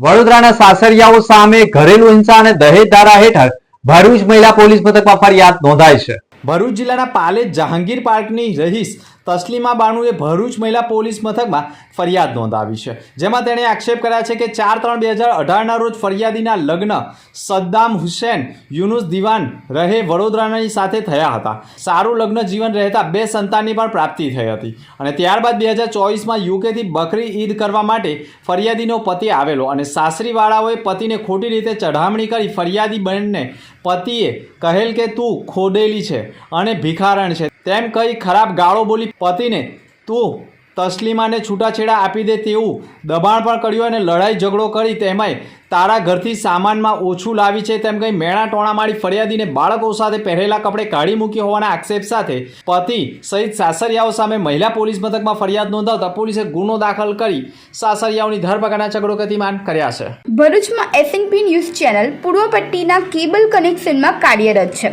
વડોદરાના સાસરિયાઓ સામે ઘરેલુ હિંસા અને દહેજ ધારા હેઠળ ભરૂચ મહિલા પોલીસ મથકમાં ફરિયાદ નોંધાઈ છે. ભરૂચ જિલ્લાના પાલેજ જહાંગીર પાર્કની રહીશ તસ્લીમા બાનુએ ભરૂચ મહિલા પોલીસ મથકમાં ફરિયાદ નોંધાવી છે, જેમાં તેણે આક્ષેપ કર્યા છે કે ચાર ત્રણ બે હજાર અઢારના રોજ ફરિયાદીના લગ્ન સદ્દામ હુસેન, યુનુસ દિવાન, રહે વડોદરાની સાથે થયા હતા. સારું લગ્ન જીવન રહેતા બે સંતાનની પણ પ્રાપ્તિ થઈ હતી અને ત્યારબાદ બે હજાર ચોવીસમાં યુકેથી બકરી ઈદ કરવા માટે ફરિયાદીનો પતિ આવેલો અને સાસરીવાળાઓએ પતિને ખોટી રીતે ચઢામણી કરી ફરિયાદી બહેનને પતિએ કહેલ કે તું ખોડેલી છે અને ભિખારણ છે. તેમ કહી ખરાબ ગાળો બોલી પતિને, તું તસ્લીમાને છૂટાછેડા આપી દે તેવું દબાણ પણ કર્યું અને લડાઈ ઝઘડો કરી તેમાંય તારા ઘરથી સામાનમાં ઓછું લાવી છે. તેમ કહી મેણા ટોણા મારી ફરિયાદીને બાળકો સાથે પહેરેલા કપડે કાઢી મૂકી હોવાના આક્ષેપ સાથે પતિ સહિત સાસરિયાઓ સામે મહિલા પોલીસ મથકમાં ફરિયાદ નોંધાવતા પોલીસે ગુનો દાખલ કરી સાસરિયાઓની ધરપકડના ચગડો ગતિમાન કર્યા છે. ભરૂચમાં એસએનપી ન્યૂઝ ચેનલ પૂર્વ પટ્ટીના કેબલ કનેક્શનમાં કાર્યરત છે.